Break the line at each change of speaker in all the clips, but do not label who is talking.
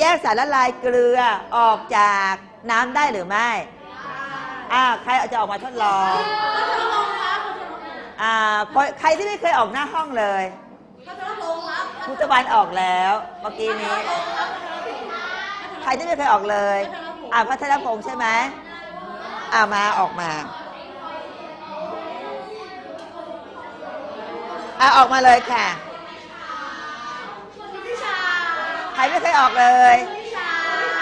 แยกสารละลายเกลือออกจากน้ำได้หรือไม่อ้าใครจะออกมาทดลองอ่าคนใครที่ไม่เคยออกหน้าห้องเลยครูตะวันออกแล้วเมื่อกี้นี้ ใครที่ไม่เคยออกเลย อ่าพัทรพงษ์ใช่ไหมอ่ามาออกมาอ่าออกมาเลยค่ะ ใครไม่เคยออกเลย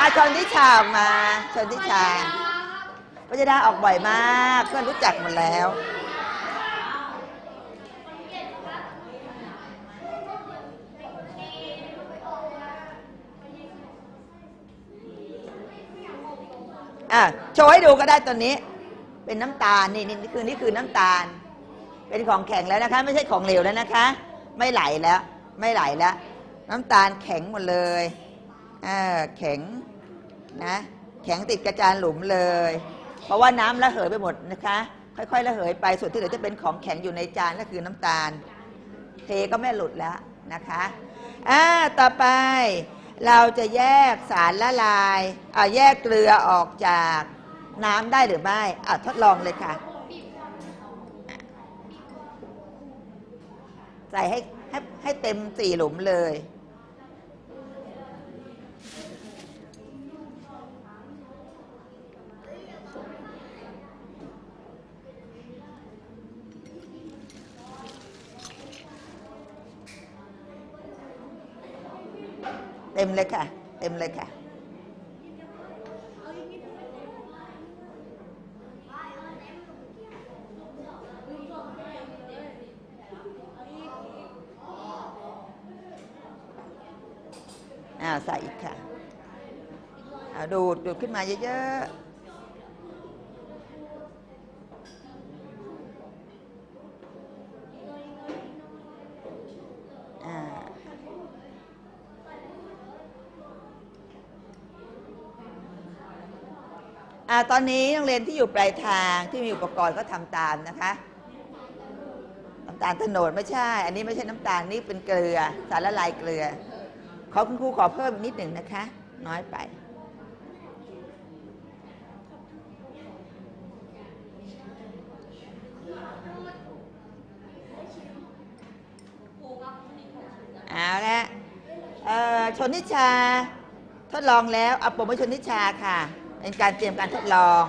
อาชนทิชาออกมา ชนทิชาปัญดาออกบ่อยมากเพื่อนรู้จักหมดแล้วอะโชว์ให้ดูก็ได้ตัวนี้ เป็นน้ำตาลนี่นี่นี่คือนี่คือน้ำตาล เป็นของแข็งแล้วนะคะ ไม่ใช่ของเหลวแล้วนะคะ ไม่ไหลแล้ว ไม่ไหลแล้ว น้ำตาลแข็งหมดเลยอ่าแข็งนะแข็งติดกระจานหลุมเลย เพราะว่าน้ำระเหยไปหมดนะคะ ค่อยๆระเหยไปส่วนที่เหลือจะเป็นของแข็งอยู่ในจานก็คือน้ำตาล เทก็ไม่หลุดแล้วนะคะอ่าต่อไปเราจะแยกสารละลายอ่าแยกเกลือออกจากน้ำได้หรือไม่อ่าทดลองเลยค่ะ ใส่ให้ ให้ให้เต็มสี่หลุมเลย เต็มเลยค่ะ เต็มเลยค่ะ อ่าใส่อีกค่ะอาดูดดูดขึ้นมาเยอะๆอ่าตอนนี้โรงเรียนที่อยู่ปลายทางที่มีอุปกรณ์ก็ทำตามนะคะ น้ำตาลโตโนไม่ใช่ อันนี้ไม่ใช่น้ำตาลนี่เป็นเกลือสารละลายเกลือ ขอคุณครูขอเพิ่มนิดหนึ่งนะคะ น้อยไป เอาละชนนิชา ทดลองแล้วเอาผมไปชนนิชาค่ะ เป็นการเตรียมการทดลอง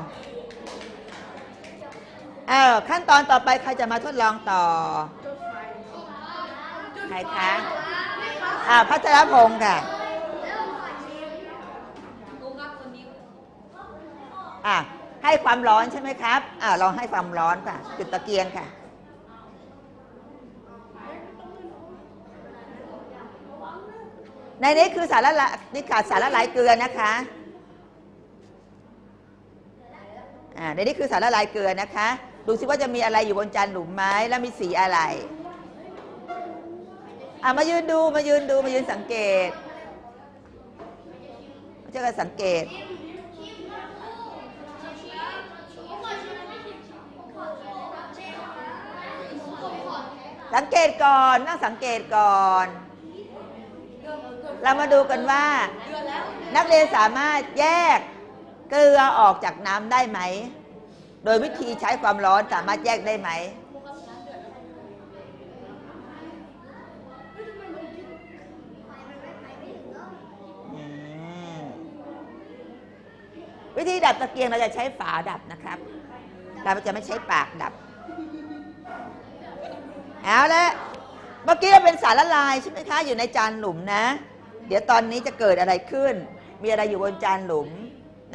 อ้าวขั้นตอนต่อไปใครจะมาทดลองต่อ ใครคะ อ่าพัชรพงศ์ค่ะอะให้ความร้อนใช่ไหมครับอ่าลองให้ความร้อนค่ะ จุดตะเกียงค่ะ ในนี้คือสารละนี่ค่ะสารละลายเกลือนะคะอ่าในนี้คือสารละลายเกลือนะคะ ดูซิว่าจะมีอะไรอยู่บนจานหลุมไม้แล้วมีสีอะไร อ่ามายืนดูมายืนดูมายืนสังเกตมาเจอกันสังเกต สังเกตก่อนนั่งสังเกตก่อน เรามาดูกันว่า นักเรียนสามารถแยกเกลือออกจากน้ำได้ไหม โดยวิธีใช้ความร้อนสามารถแยกได้ไหม อืมวิธี ดับตะเกียงเราจะใช้ฝาดับนะครับ เราจะไม่ใช้ปากดับ เอาละเมื่อกี้เป็นสารละลายใช่ไหมคะ อยู่ในจานหลุมนะ เดี๋ยวตอนนี้จะเกิดอะไรขึ้น มีอะไรอยู่บนจานหลุม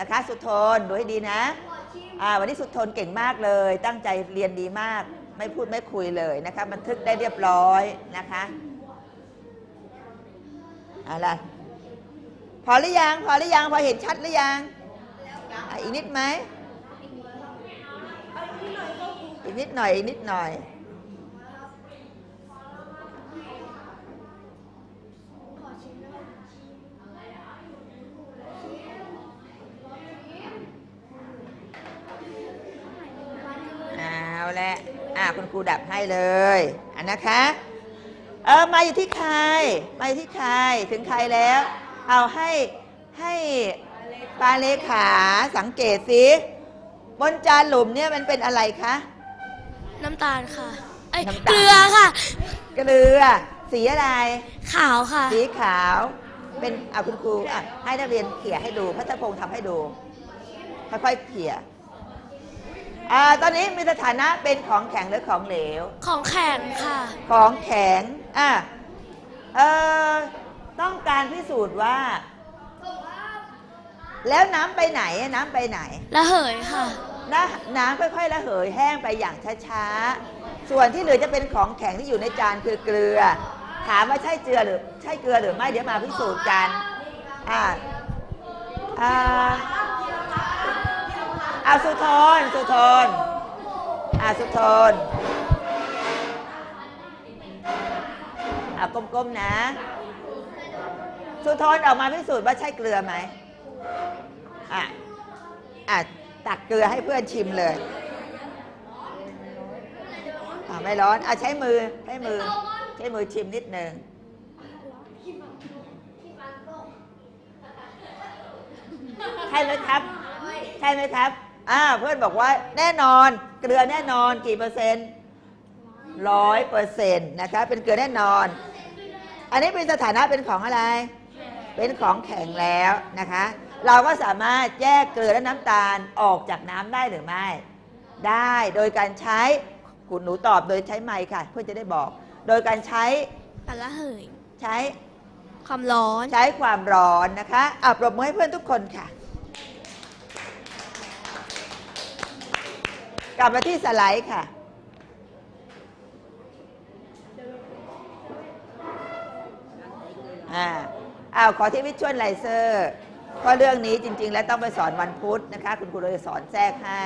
นะคะ สุทนดูให้ดีนะอ่าวันนี้สุทนเก่งมากเลย ตั้งใจเรียนดีมาก ไม่พูดไม่คุยเลยนะคะ บันทึกได้เรียบร้อยนะคะเอาละพอหรือยัง พอหรือยัง พอเห็นชัดหรือยัง อะอีกนิดไหมอีกนิดหน่อยอีกนิดหน่อยเอาละอะคุณครูดับให้เลยอันนะคะเออมาอยู่ที่ใครมาอยู่ที่ใครถึงใครแล้ว เอาให้ให้ ปาเลขาสังเกตสิบนจานหลุมเนี่ยมันเป็นอะไรคะ
น้ำตาลค่ะเอ้ย
น้ำตาล
เกลือค่ะ
เกลือ สีอะไร ขาว
ค่ะ
สีขาว เป็นเอาคุณครูอะให้นักเรียนเขี่ยให้ดูพัฒพงศ์ทำให้ดูค่อยๆเขี่ยอ่าตอนนี้มีสถานะเป็นของแข็งหรือของเหลว
ของแข็งค่ะ
ของแข็งอะเออต้องการพิสูจน์ว่า แล้วน้ำไปไหนน้ำไปไหน
ระเหยค่ะ
น้ำน้ำค่อยๆระเหยแห้งไปอย่างช้าๆ ส่วนที่เหลือจะเป็นของแข็งที่อยู่ในจานคือเกลือ ถามว่าใช่เกลือหรือใช่เกลือหรือไม่เดี๋ยวมาพิสูจน์กัน อ่า อ่าอาสุทนสุทนอาสุทนอะก้มๆนะ สุทนออกมาพิสูจน์ว่าใช่เกลือไหม อะอะตักเกลือให้เพื่อนชิมเลยอะไม่ร้อนอะใช้มือใช้มือ ใช้มือชิมนิดหนึ่งใช่ไหมครับใช่ไหมครับอ่าเพื่อนบอกว่าแน่นอนเกลือแน่นอนกี่เปอร์เซ็นต์ร้อยเปอร์เซ็นต์นะคะเป็นเกลือแน่นอน อันนี้เป็นสถานะเป็นของอะไร เป็นของแข็งแล้วนะคะ เราก็สามารถแยกเกลือและน้ำตาลออกจากน้ำได้หรือไม่ ได้โดยการใช้คุณหนูตอบโดยใช้ไมค์ค่ะ เพื่อจะได้บอก โดยการใช้
การระเหย
ใช้
ความร้อน
ใช้ความร้อนนะคะอะปรบมือให้เพื่อนทุกคนค่ะ กลับมาที่สไลด์ค่ะ อ่าอ้าวขอที่วิชวลไลเซอร์ เพราะเรื่องนี้จริง ๆ แล้วต้องไปสอนวันพุธนะคะ คุณครูเลยสอนแทรกให้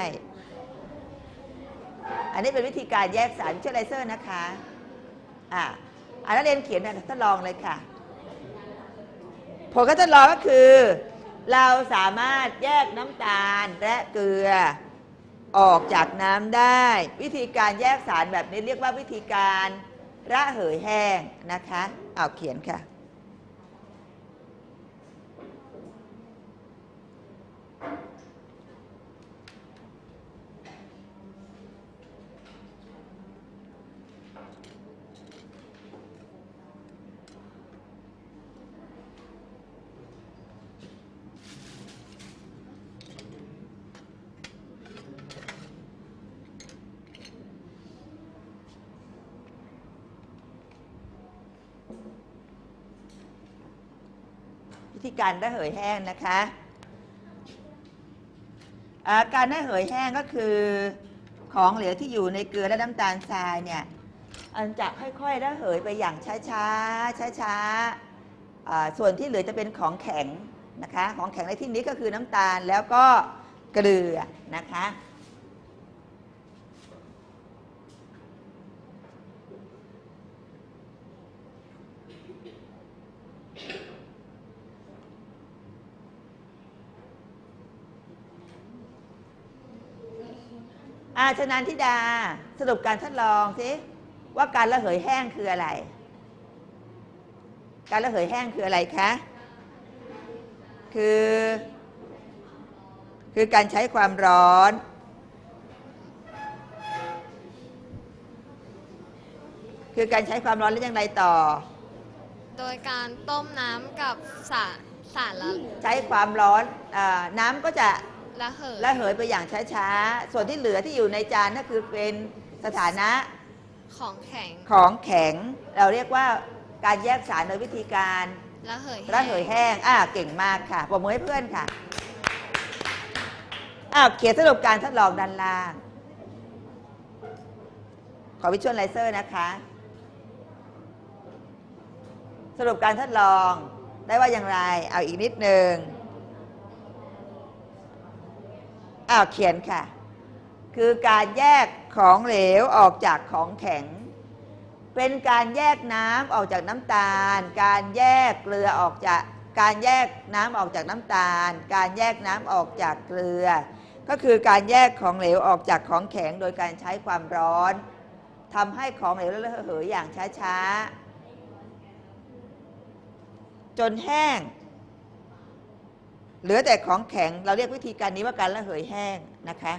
อันนี้เป็นวิธีการแยกสารวิชวลไลเซอร์นะคะอ่าอ่านักเรียนเขียนนะทดลองเลยค่ะ ผลการทดลองก็คือ เราสามารถแยกน้ำตาลและเกลือออกจากน้ำได้ วิธีการแยกสารแบบนี้เรียกว่าวิธีการระเหยแห้งนะคะ เอาเขียนค่ะ การระเหยแห้งนะคะาการระเหยแห้งก็คือของเหลวที่อยู่ในเกลือและน้ำตาลทรายเนี่ยอันจะค่อยๆระเหยไปอย่างช้าๆช้าๆส่วนที่เหลือจะเป็นของแข็งนะคะ ของแข็งในที่นี้ก็คือน้ำตาลแล้วก็เกลือนะคะ อาชนันทิดาสรุปการทดลองสิว่าการระเหยแห้งคืออะไร การระเหยแห้งคืออะไรคะ คือ คือการใช้ความร้อน คือการใช้ความร้อนแล้วยังไงต่อ
โดยการต้มน้ำกับสารสารละ
ใช้ความร้อนอาน้ำก็จะ
ระเหย
ระเหยไปอย่างช้าๆ ส่วนที่เหลือที่อยู่ในจานก็คือเป็นสถานะ
ของแข็ง
ของแข็ง เราเรียกว่าการแยกสารโดยวิธีการ
ระเหย
ระเหยแห้งอ่าเก่งมากค่ะปรบมือให้เพื่อนค่ะอ้าวเขียนสรุปการทดลองด้านล่าง ขอวิชวลไลเซอร์นะคะ สรุปการทดลองได้ว่าอย่างไร เอาอีกนิดหนึ่ง อ้าวเขียนค่ะ คือการแยกของเหลวออกจากของแข็ง เป็นการแยกน้ำออกจากน้ำตาล การแยกเกลือออกจากการแยกน้ำออกจากน้ำตาล การแยกน้ำออกจากเกลือ ก็คือการแยกของเหลวออกจากของแข็งโดยการใช้ความร้อนทำให้ของเหลวระเหยอย่างช้าๆ จนแห้ง เหลือแต่ของแข็งเราเรียกวิธีการนี้ว่าการระเหยแห้งนะคะ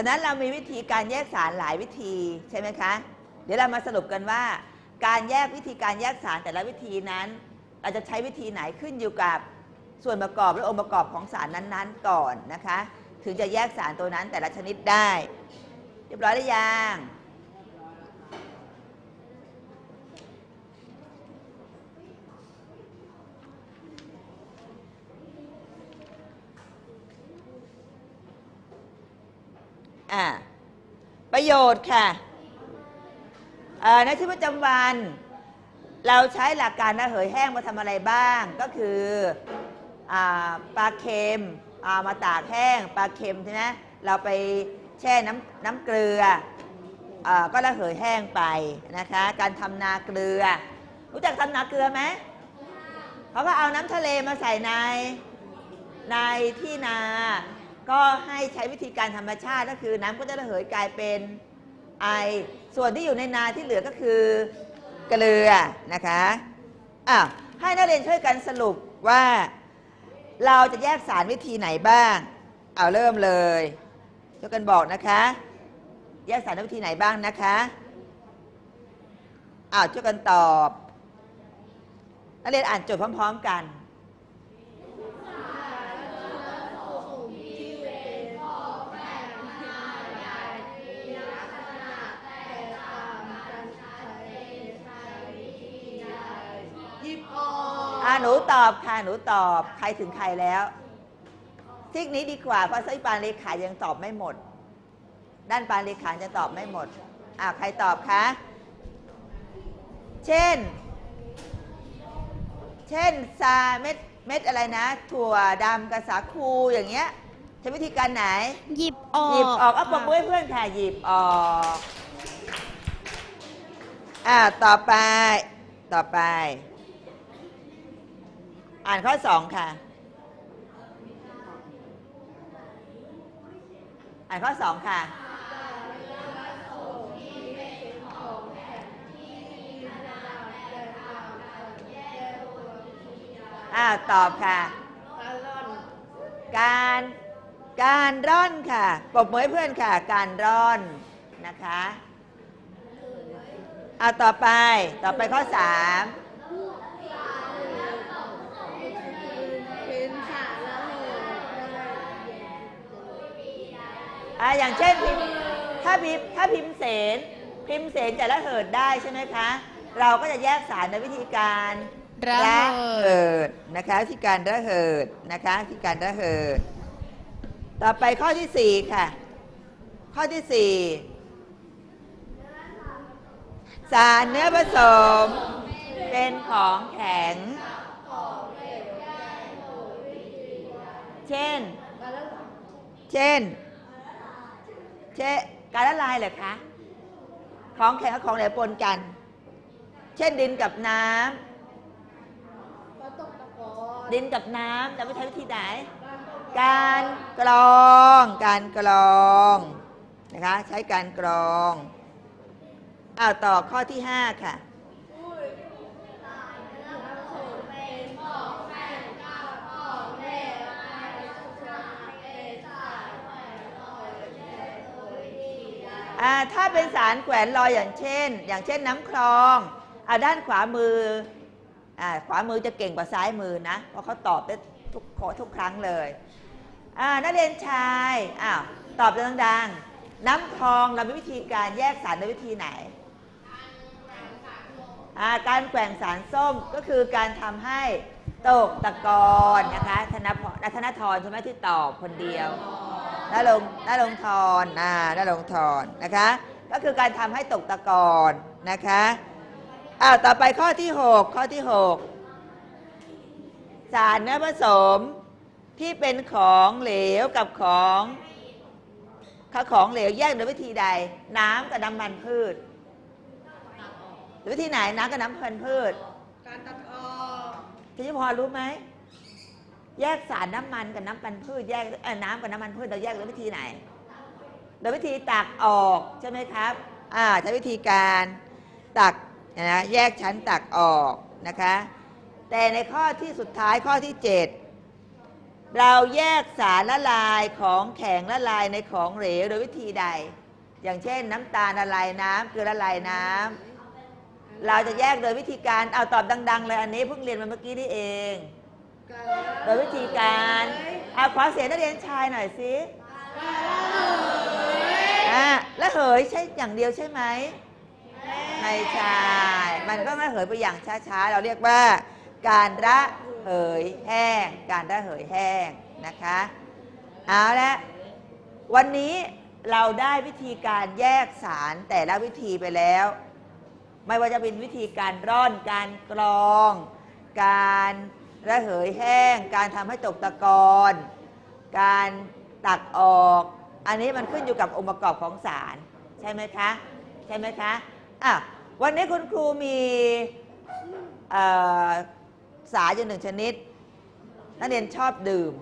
ดังนั้นเรามีวิธีการแยกสารหลายวิธีใช่ไหมคะ เดี๋ยวเรามาสรุปกันว่า การแยกวิธีการแยกสารแต่ละวิธีนั้น เราจะใช้วิธีไหนขึ้นอยู่กับส่วนประกอบและองค์ประกอบของสารนั้นๆ ก่อนนะคะ ถึงจะแยกสารตัวนั้นแต่ละชนิดได้ เรียบร้อยหรือยัง อ่าประโยชน์ค่ะในชีวิตประจำวัน เราใช้หลักการระเหยแห้งมาทำอะไรบ้าง ก็คืออปลาเค็มเอามาตากแห้งปลาเค็มใช่ไหมเราไปแช่น้ำน้ำเกลืออก็ระเหยแห้งไปนะคะ การทำนาเกลือ รู้จักทำนาเกลือไหมเขาก็เอาน้ำทะเลมาใส่ในในที่นา ก็ให้ใช้วิธีการธรรมชาติก็คือน้ำก็จะระเหยกลายเป็นไอ ส่วนที่อยู่ในนาที่เหลือก็คือเกลือนะคะอะให้นักเรียนช่วยกันสรุปว่า เราจะแยกสารวิธีไหนบ้าง เอาเริ่มเลยช่วยกันบอกนะคะ แยกสารวยวิธีไหนบ้างนะคะอ้าวช่วยกันตอบนักเรียนอ่านโจทย์พร้อม ๆ กัน หนูตอบค่ะหนูตอบใครถึงใครแล้วทิกนี้ดีกว่าเพราะไส้ปานเลขายังตอบไม่หมด ด้านปานเลขาจะตอบไม่หมดอ่าใครตอบคะเช่น เช่นซาเม็ดเม็ดอะไรนะ ถั่วดำกับสาคูอย่างเงี้ยใช้วิธีการไหน
หยิบออก
หยิบออกเอาปรบ
ค่ะ
มือให้เพื่อนค่ะหยิบออกอ่าต่อไปต่อไป อ่านข้อสองค่ะ อ่านข้อสองค่ะ อ่าตอบค่ะ การการร่อนค่ะปรบมือให้เพื่อนค่ะ การร่อนนะคะอ่าต่อไป ต่อไปข้อสาม อ่าอย่างเช่นพิมพ์ถ้าพิมพ์ถ้าพิมพ์เสนพิมพ์เสนจะระเหิดได้ใช่ไหมคะ เราก็จะแยกสารในวิธีการ
ระเหิด
ดนะคะวิธีการระเหิดนะคะวิธีการระเหิด ต่อไปข้อที่สี่ค่ะ ข้อที่สี่สารเนื้อผสมเป็นของแข็ง เช่น เช่น เช่นการละลายเหรอคะของแข็งกับของเหลวปนกัน เช่นดินกับน้ำดินกับน้ำจะไม่ใช้วิธีไหน
เรา
การกรองการกรองนะคะใช้การกรองอ้าวต่อข้อที่ 5 ค่ะ ถ้าเป็นสารแขวนลอยอย่างเช่น อย่างเช่นน้ำคลองอ่าด้านขวามืออ่าขวามือจะเก่งกว่าซ้ายมือนะ เพราะเขาตอบได้ทุกข้อทุกครั้งเลยอ่านักเรียนชายอ้าวตอบดังๆ น้ำคลองเรามีวิธีการแยกสารด้วยวิธีไหนาการแกว่งสารส้มก็คือการทำให้ตกตะกอนนะคะธนพรธนทรใช่ไหมที่ตอบคนเดียว น้าลงน้าลงทอนอ่าน้าลงทอนนะคะ ก็คือการทำให้ตกตะกอนนะคะอ้าวต่อไปข้อที่ 6 ข้อที่ 6 สารเนื้อผสมที่เป็นของเหลวกับของข้าของเหลวแยกโดยวิธีใด น้ำกับน้ำมันพืชหรือวิธีไหนน้ำกับน้ำมันพืช
การตัดออก
ทีนี้พอรู้ไหม แยกสารน้ำมันกับน้ำมันพืชแยกน้ำกับน้ำมันพืชเราแยกโดยวิธีไหน โดยวิธีตักออกใช่ไหมครับอ่าใช้วิธีการตักนะแยกชั้นตักออกนะคะ แต่ในข้อที่สุดท้ายข้อที่ 7 เราแยกสารละลายของแข็งละลายในของเหลวโดยวิธีใด อย่างเช่น น้ำตาลละลายน้ำเกลือละลายน้ำเราจะแยกโดยวิธีการเอาตอบดัง ๆ เลยอันนี้เพิ่งเรียนมาเมื่อกี้นี่เอง โดยวิธีการเอาขอเสียงนักเรียนชายหน่อยสิอ่าแล้วเหยใช่อย่างเดียวใช่ไหมไม่ใช่มันก็ไม่เหยไปอย่างช้าๆ เราเรียกว่า การระเหยแห้ง การระเหยแห้งนะคะเอาละวันนี้เราได้วิธีการแยกสารแต่ละวิธีไปแล้ว ไม่ว่าจะเป็นวิธีการร่อน การกรอง การ ระเหยแห้ง การทำให้ตกตะกอนการตักออก อันนี้มันขึ้นอยู่กับองค์ประกอบของสาร ใช่ไหมคะ ใช่ไหมคะอะวันนี้คุณครูมีสารอยู่หนึ่งชนิดนักเรียนชอบดื่ม